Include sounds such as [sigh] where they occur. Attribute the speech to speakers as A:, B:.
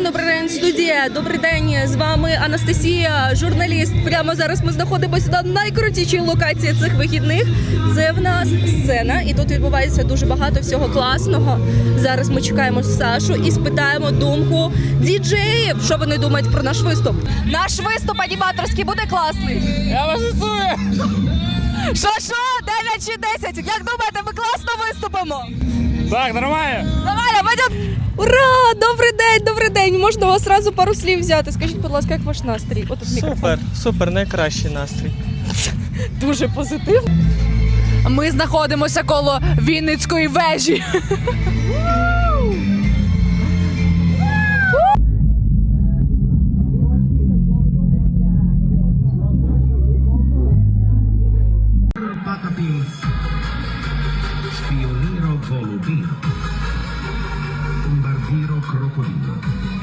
A: день, добрий день, студія. Добрий день. З вами Анастасія, журналіст. Прямо зараз ми знаходимося на найкрутішій локації цих вихідних. Це в нас сцена, і тут відбувається дуже багато всього класного. Зараз ми чекаємо Сашу і спитаємо думку діджеїв, що вони думають про наш виступ.
B: Наш виступ аніматорський буде класний.
C: Я вас рисую!
B: Що що? 9 чи 10? Як думаєте, ми класно виступимо?
C: Так, нормально.
B: Давай!
A: Привіт, добрий день. Можна у вас одразу пару слів взяти? Скажіть, будь ласка, як ваш настрій? Отут мікрофон.
D: Супер, супер, найкращий настрій. [laughs]
A: Дуже позитив.
B: Ми знаходимося коло Вінницької вежі. Baka 브로콜리입니다.